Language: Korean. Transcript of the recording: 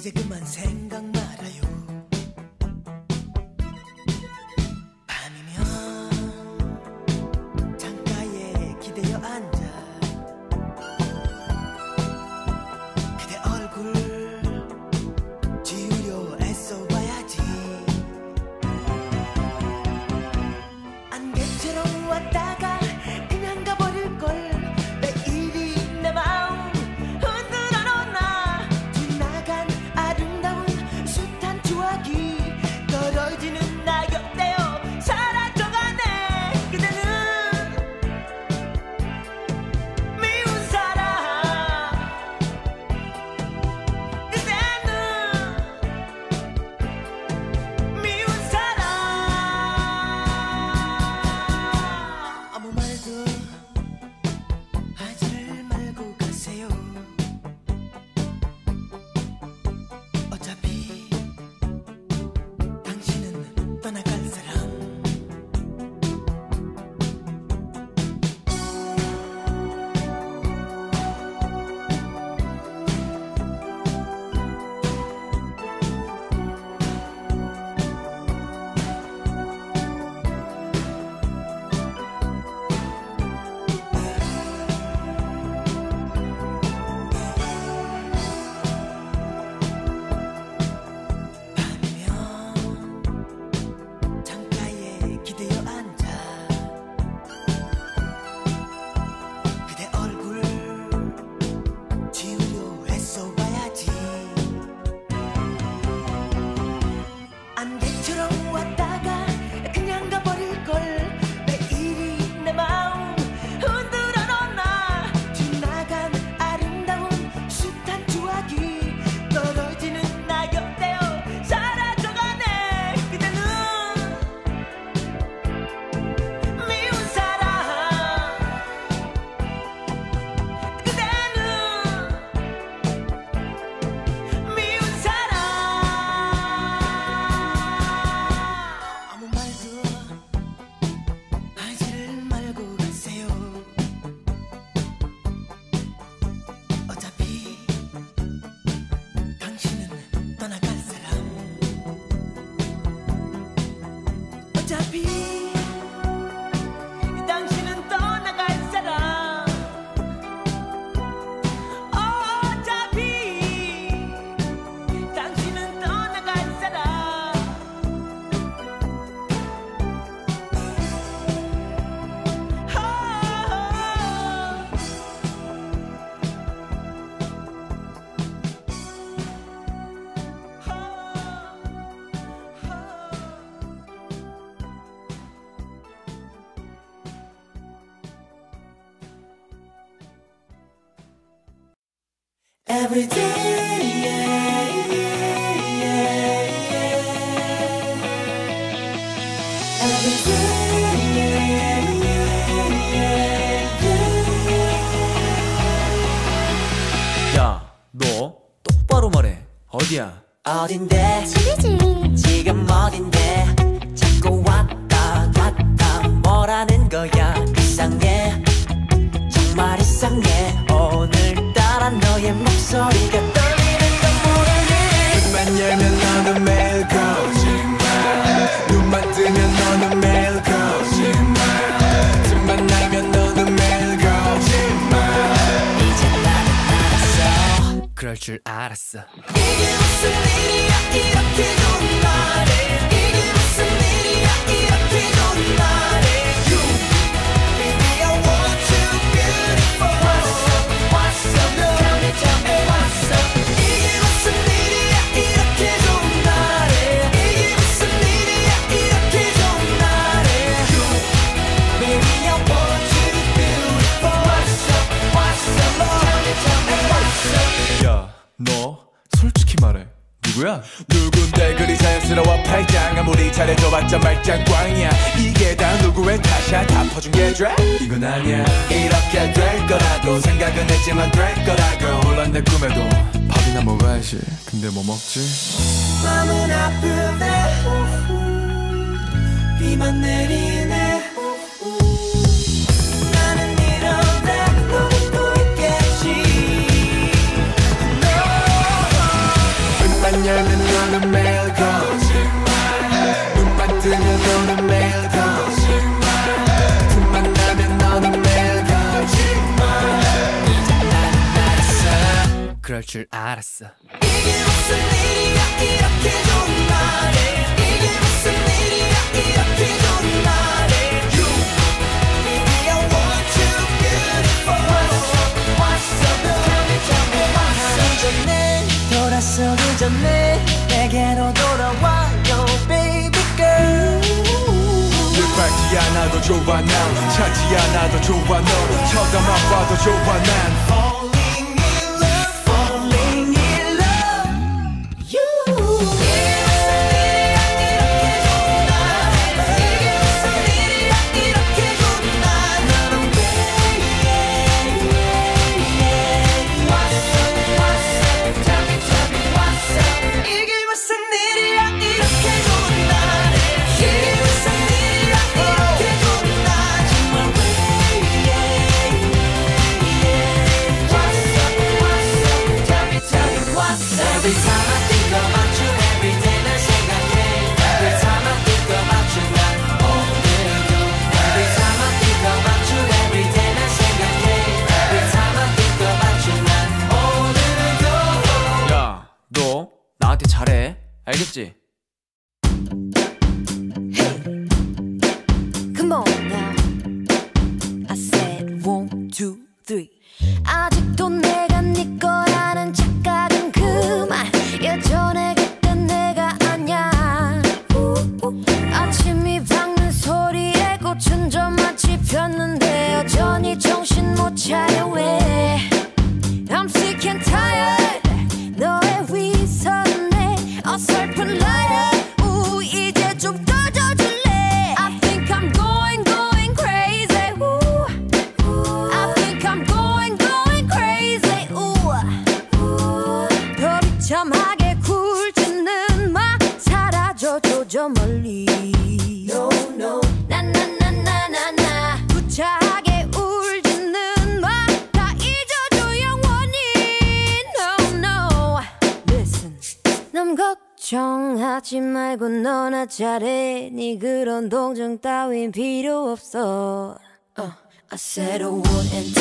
이제 그만 생각만 Every day, yeah, yeah, yeah, yeah. Every day, yeah, yeah, yeah, yeah. 야, 너 똑바로 말해. 어디야? 어딘데? 집이지. 지금 어딘데? 줄 알았어. 이게 무슨 일이야? 이렇게 좋은 날에 너 솔직히 말해. 누구야? 누군데 그리 자연스러워? 팔짱 아무리 잘해줘봤자 말짱꽝이야. 이게 다 누구의 탓이야? 다 퍼준 게 죄? 이건 아니야. 이렇게 될 거라고 생각은 했지만 될 거라고. 혼란 내 꿈에도 밥이나 먹어야지. 근데 뭐 먹지? 그럴 줄 알았어. 이게 무슨 일이야? 이렇게 좋은 날에 이게 무슨 일이야? 이렇게 좋은 날 보지 않아도 좋아 난 찾지 않아도 좋아 너. 쳐다만 봐도 좋아 난. Come on. 남 걱정하지 말고 너나 잘해. 네 그런 동정 따윈 필요 없어. Uh, I said I wouldn't